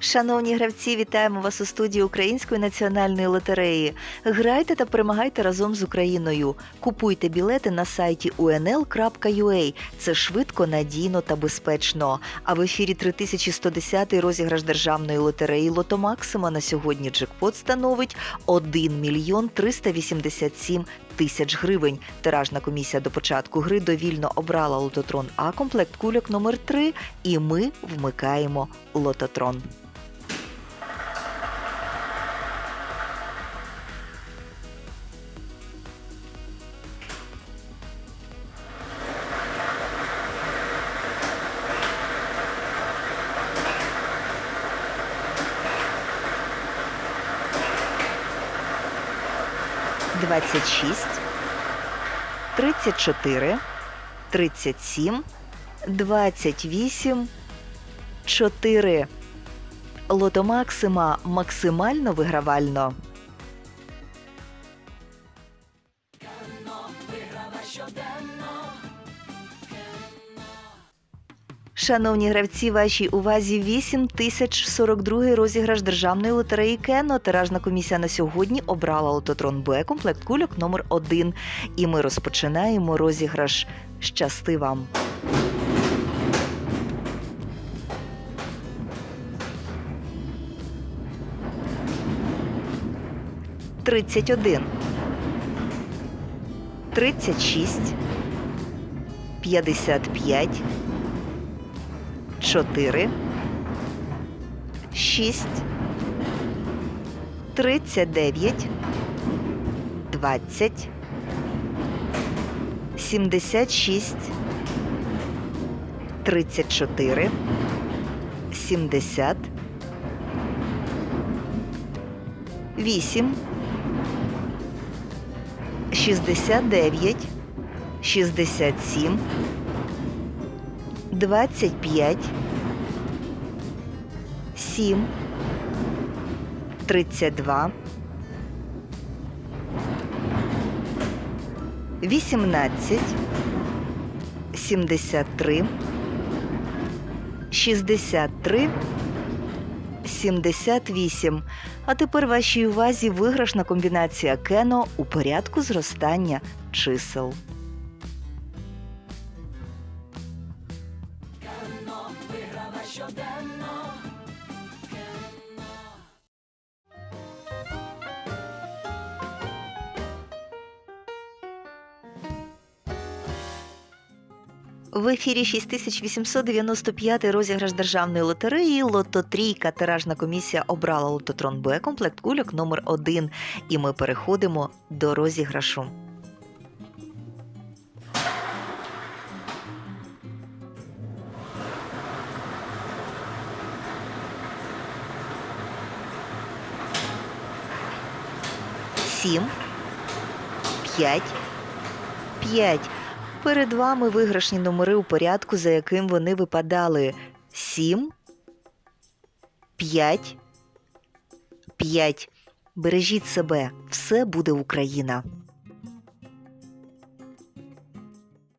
Шановні гравці, вітаємо вас у студії Української національної лотереї. Грайте та перемагайте разом з Україною. Купуйте білети на сайті unl.ua. Це швидко, надійно та безпечно. А в ефірі 3110 розіграш державної лотереї Лото Максима на сьогодні джекпот становить 1 мільйон 387 тисяч гривень. Тиражна комісія до початку гри довільно обрала лототрон А комплект кульок номер 3 і ми вмикаємо лототрон. Двадцять шість, тридцять чотири, тридцять сім, двадцять вісім, чотири. Лото Максима максимально вигравально. Шановні гравці, вашій увазі 8042 розіграш державної лотереї Кено. Тиражна комісія на сьогодні обрала лототрон Б комплект кульок номер 1 І ми розпочинаємо розіграш. Щасти вам! Тридцять один. Тридцять шість. П'ятдесят п'ять. 4, 6, 39, 20, 76, 34, 70, 8, 69, 67, 25, 7, 32, 18, 73, 63, 78. А тепер вашій увазі виграшна комбінація Кено у порядку зростання чисел. В ефірі 6895 розіграш державної лотереї Лото Трійка. Тиражна комісія обрала лототрон Б комплект кульок номер 1 І ми переходимо до розіграшу. Сім, п'ять, п'ять. Перед вами виграшні номери у порядку, за яким вони випадали: 7, 5, 5. Бережіть себе, все буде Україна.